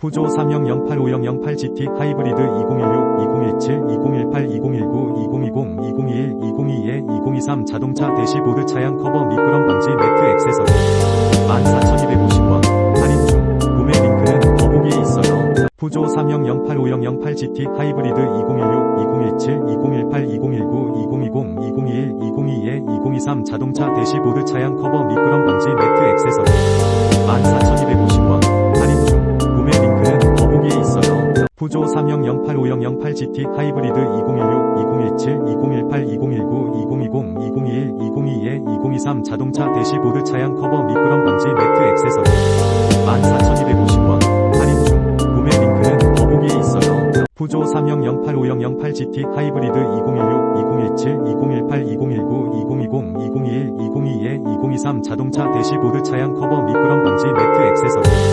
푸조 30085008GT 하이브리드 2016, 2017, 2018, 2019, 2020, 2021, 2022에 2023 자동차 대시보드 차양 커버 미끄럼 방지 매트 액세서리 14,250원 할인 중 구매 링크는 더보기에 있어요. 푸조 30085008GT 하이브리드 2016, 2017, 2018, 2019, 2020, 2021, 2022에 2023 자동차 대시보드 차양 커버 미끄럼 방지 매트 푸조 30085008GT 하이브리드 2016, 2017, 2018, 2019, 2020, 2021, 2022에 2023 자동차 대시보드 차양 커버 미끄럼 방지 매트 액세서리. 14,250원. 할인 중. 구매 링크는 더보기에 있어요. 푸조 30085008GT 하이브리드 2016, 2017, 2018, 2019, 2020, 2021, 2022에 2023 자동차 대시보드 차양 커버 미끄럼 방지 매트 액세서리. 14,250원